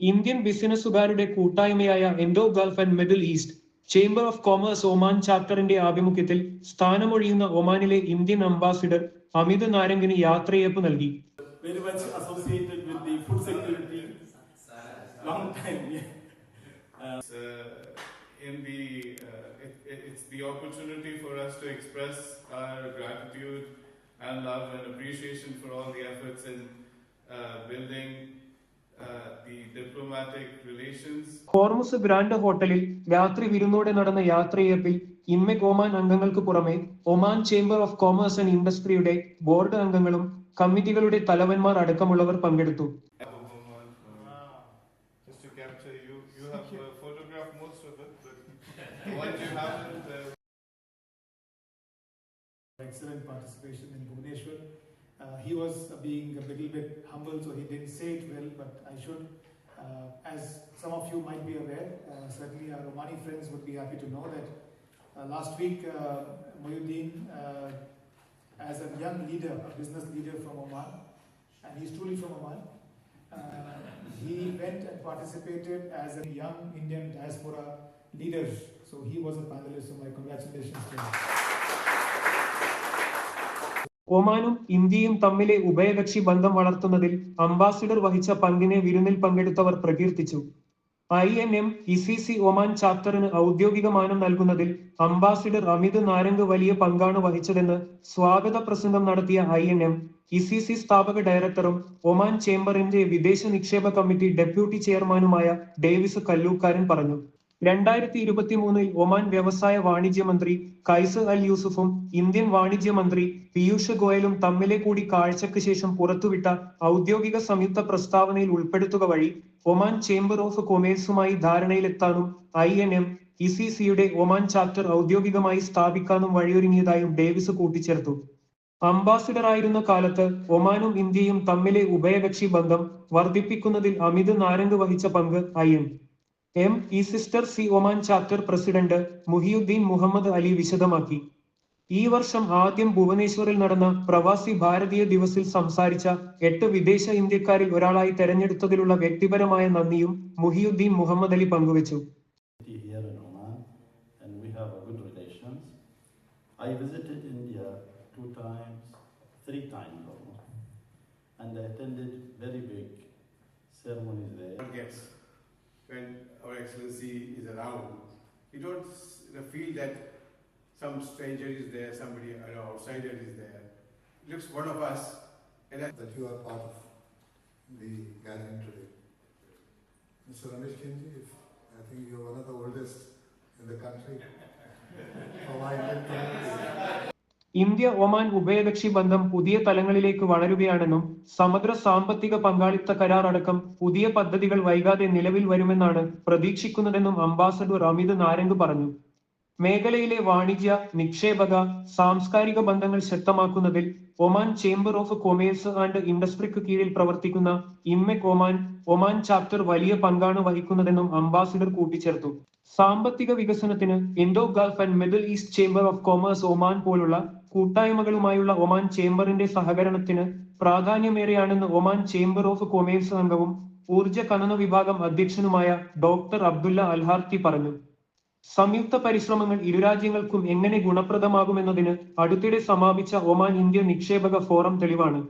Indian ബിസിനസ്സുകാരുടെ കൂട്ടായ്മയായ Indo Gulf and Middle East chamber of commerce Oman ചാപ്റ്ററിന്റെ ആഭിമുഖ്യത്തിൽ സ്ഥാനമൊഴിയുന്ന ഒമാനിലെ ഇന്ത്യൻ അംബാസിഡർ അമിത് നാരംഗിന് യാത്രയയപ്പ് നൽകി uh, in the uh, it, it, it's the opportunity for us to express our gratitude and love and appreciation for all the efforts in uh, building Hormuz brand ഹോട്ടലിൽ രാത്രി വിരുന്നോടെ നടന്ന യാത്രയേപ്പിൽ ഇമ്മെ ഒമാൻ അംഗങ്ങൾക്ക് പുറമെ Oman chamber of commerce and ഇൻഡസ്ട്രിയുടെ board അംഗങ്ങളും കമ്മിറ്റികളുടെ തലവന്മാർ അടക്കമുള്ളവർ പങ്കെടുത്തു just to capture you. You have uh, most of it, what you haven't. Uh, excellent participation in Bhubaneswar. Uh, he was uh, being a little bit humble, so he didn't say it well, but I should. Uh, as some of you might be aware, uh, certainly our Omani friends would be happy to know that uh, last week uh, as a young leader, a business leader from Oman, and he's truly from Oman, he went and participated as a young Indian diaspora leader. So he was a panelist, so my congratulations to him. ഒമാനും ഇന്ത്യയും തമ്മിലെ ഉഭയകക്ഷി ബന്ധം വളർത്തുന്നതിൽ ambassador വഹിച്ച പങ്കിനെ വിരുന്നിൽ പങ്കെടുത്തവർ പ്രകീർത്തിച്ചു. I N M ECC Oman ചാപ്റ്ററിന് ഔദ്യോഗിക മാനം നൽകുന്നതിൽ അംബാസിഡർ അമിത് നാരംഗ് വലിയ പങ്കാണ് വഹിച്ചതെന്ന് സ്വാഗത പ്രസംഗം നടത്തിയ ഐ എൻ എം ഇസിസി സ്ഥാപക ഡയറക്ടറും ഒമാൻ ചേംബറിന്റെ വിദേശ നിക്ഷേപ കമ്മിറ്റി ഡെപ്യൂട്ടി ചെയർമാനുമായ ഡേവിസ് കല്ലൂക്കാരൻ പറഞ്ഞു. രണ്ടായിരത്തി ഇരുപത്തി മൂന്നിൽ ഒമാൻ വ്യവസായ വാണിജ്യ മന്ത്രി കൈസ് അൽ യൂസുഫും ഇന്ത്യൻ വാണിജ്യ മന്ത്രി പീയൂഷ് ഗോയലും തമ്മിലെ കൂടി കാഴ്ചയ്ക്ക് ശേഷം പുറത്തുവിട്ട ഔദ്യോഗിക സംയുക്ത പ്രസ്താവനയിൽ ഉൾപ്പെടുത്തുക വഴി ഒമാൻ ചേംബർ ഓഫ് കൊമേഴ്സുമായി ധാരണയിലെത്താനും I N M E C സിയുടെ ഒമാൻ ചാപ്റ്റർ ഔദ്യോഗികമായി സ്ഥാപിക്കാനും വഴിയൊരുങ്ങിയതായും ഡേവിസ് കൂട്ടിച്ചേർത്തു. അംബാസിഡറായിരുന്ന കാലത്ത് ഒമാനും ഇന്ത്യയും തമ്മിലെ ഉഭയകക്ഷി ബന്ധം വർദ്ധിപ്പിക്കുന്നതിൽ അമിത് നാരംഗ് വഹിച്ച പങ്ക് I M. M E sister C Oman chapter president Muhiyuddin Muhammad Ali വിശദമാക്കി ഈ വർഷം ആദ്യം ഭുവനേശ്വറിൽ നടന്ന പ്രവാസി ഭാരതീയ ദിവസിൽ സംസാരിച്ച എട്ട് വിദേശ ഇന്ത്യക്കാരിൽ ഒരാളായി തെരഞ്ഞെടുത്തതിലുള്ള വ്യക്തിപരമായ നന്ദിയും മുഹിയുദ്ദീൻ മുഹമ്മദ് അലി പങ്കുവച്ചു here in Oman, and we have a good relations. I visited India two times, three times almost, and I attended very big ceremonies there. gets when Our Excellency is around. You don't feel that some stranger is there, somebody, an outsider is there. It looks one of us, and that you are part of the gathering today. Mr. Ramesh Kinji, if, I think you are one of the India Oman ഉഭയകക്ഷി ബന്ധം പുതിയ തലങ്ങളിലേക്ക് വളരുകയാണെന്നും സമഗ്ര സാമ്പത്തിക പങ്കാളിത്ത കരാർ അടക്കം പുതിയ പദ്ധതികൾ വൈകാതെ നിലവിൽ വരുമെന്നാണ് പ്രതീക്ഷിക്കുന്നതെന്നും അംബാസഡർ അമിത് നാരംഗ് പറഞ്ഞു. മേഖലയിലെ വാണിജ്യ നിക്ഷേപക സാംസ്കാരിക ബന്ധങ്ങൾ ശക്തമാക്കുന്നതിൽ Oman chamber of commerce and ഇൻഡസ്ട്രിക്ക് കീഴിൽ പ്രവർത്തിക്കുന്ന ഇമ്മെക് ഒമാൻ ഒമാൻ ചാപ്റ്റർ വലിയ പങ്കാണ് വഹിക്കുന്നതെന്നും അംബാസിഡർ കൂട്ടിച്ചേർത്തു. സാമ്പത്തിക വികസനത്തിന് Indo Gulf and Middle East chamber of commerce Oman പോലുള്ള കൂട്ടായ്മകളുമായുള്ള ഒമാൻ ചേംബറിന്റെ സഹകരണത്തിന് പ്രാധാന്യമേറെയാണെന്ന് ഒമാൻ ചേംബർ ഓഫ് കൊമേഴ്സ് അംഗവും ഊർജ ഖനന വിഭാഗം അധ്യക്ഷനുമായ ഡോക്ടർ അബ്ദുല്ല അൽഹാർത്തി പറഞ്ഞു. സംയുക്ത പരിശ്രമങ്ങൾ ഇരു രാജ്യങ്ങൾക്കും എങ്ങനെ ഗുണപ്രദമാകുമെന്നതിന് അടുത്തിടെ സമാപിച്ച ഒമാൻ ഇന്ത്യ നിക്ഷേപക ഫോറം തെളിവാണ്.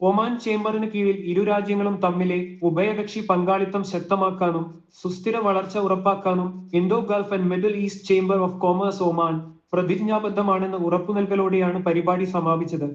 ഒമാൻ ചേംബറിന് കീഴിൽ ഇരു രാജ്യങ്ങളും തമ്മിലെ ഉഭയകക്ഷി പങ്കാളിത്തം ശക്തമാക്കാനും സുസ്ഥിര വളർച്ച ഉറപ്പാക്കാനും Indo Gulf and Middle East chamber of commerce Oman പ്രതിജ്ഞാബദ്ധമാണെന്ന് ഉറപ്പു നൽകലോടെയാണ് പരിപാടി സമാപിച്ചത്